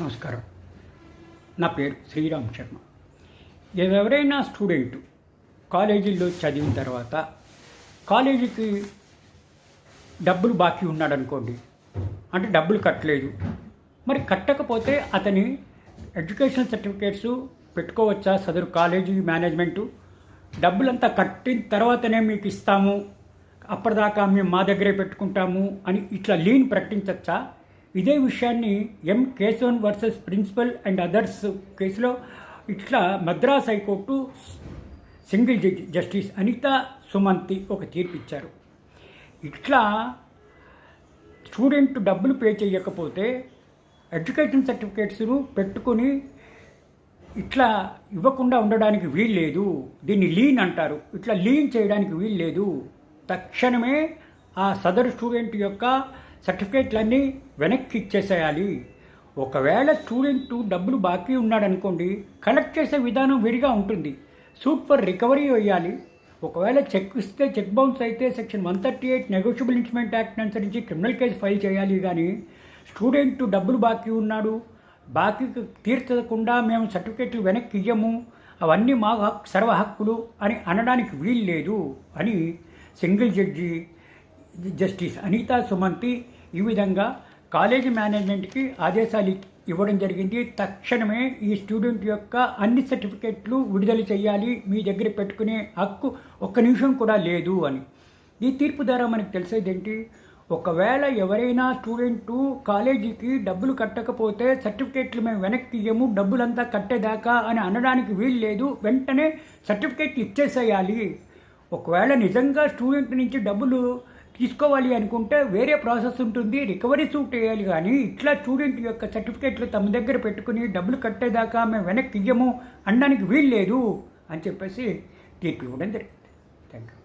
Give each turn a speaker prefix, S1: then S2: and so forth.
S1: నమస్కారం. నా పేరు శ్రీరామ్ శర్మ. ఎవరైనా స్టూడెంట్ కాలేజీల్లో చదివిన తర్వాత కాలేజీకి డబ్బులు బాకీ ఉన్నాడు అనుకోండి అంటే డబ్బులు కట్టలేదు మరి కట్టకపోతే అతని ఎడ్యుకేషన్ సర్టిఫికేట్స్ పెట్టుకోవచ్చా? సదరు కాలేజీ మేనేజ్మెంటు డబ్బులంతా కట్టిన తర్వాతనే మీకు ఇస్తాము అప్పటిదాకా మేము మా దగ్గరే పెట్టుకుంటాము అని ఇట్లా లీన్ ప్రకటించచ్చా? ఇదే విషయాన్ని M Keshavan versus principal and others కేసులో ఇట్లా Madras high court single judge justice Anitha Sumanthi ఒక తీర్పు ఇచ్చారు ఇట్లా స్టూడెంట్ డబ్బులు పే చేయకపోతే ఎడ్యుకేషన్ సర్టిఫికేట్స్ను పెట్టుకొని ఇట్లా ఇవ్వకుండా ఉండడానికి వీలు లేదు దీన్ని లీన్ అంటారు. ఇట్లా లీన్ చేయడానికి వీలు లేదు తక్షణమే ఆ సదరు స్టూడెంట్ యొక్క సర్టిఫికేట్లన్నీ వెనక్కి ఇచ్చేసేయాలి. ఒకవేళ స్టూడెంట్ డబ్బులు బాకీ ఉన్నాడనుకోండి కలెక్ట్ చేసే విధానం విడిగా ఉంటుంది. సూట్ ఫర్ రికవరీ వేయాలి. ఒకవేళ చెక్ ఇస్తే చెక్ బౌన్స్ అయితే section one thirty eight negotiable instrument act అనుసరించి క్రిమినల్ కేసు ఫైల్ చేయాలి. కానీ స్టూడెంట్ డబ్బులు బాకీ ఉన్నాడు బాకీ తీర్చకుండా మేము సర్టిఫికేట్లు వెనక్కి ఇయ్యము అవన్నీ మా హక్ సర్వ హక్కులు అని అనడానికి వీలు లేదు అని single judge justice Anitha Sumanthi ఈ విధంగా కాలేజీ మేనేజ్మెంట్కి ఆదేశాలు ఇవ్వడం జరిగింది. తక్షణమే ఈ స్టూడెంట్ యొక్క అన్ని సర్టిఫికెట్లు విడుదల చేయాలి. మీ దగ్గర పెట్టుకునే హక్కు ఒక్క నిమిషం కూడా లేదు అని. ఈ తీర్పు ద్వారా మనకు తెలిసేదేంటి ఒకవేళ ఎవరైనా స్టూడెంటు కాలేజీకి డబ్బులు కట్టకపోతే సర్టిఫికేట్లు మేము వెనక్కి ఇయ్యము డబ్బులంతా కట్టేదాకా అని అనడానికి వీలు లేదు. వెంటనే సర్టిఫికేట్లు ఇచ్చేసేయాలి. ఒకవేళ నిజంగా స్టూడెంట్ నుంచి డబ్బులు తీసుకోవాలి అనుకుంటే వేరే ప్రాసెస్ ఉంటుంది రికవరీ సూట్ వేయాలి. కానీ ఇట్లా స్టూడెంట్ యొక్క సర్టిఫికేట్లు తమ దగ్గర పెట్టుకుని డబ్బులు కట్టేదాకా మేము వెనక్కి ఇయ్యము అనడానికి వీలు లేదు అని చెప్పేసి తీర్పు ఇవ్వడం జరిగింది. Thank you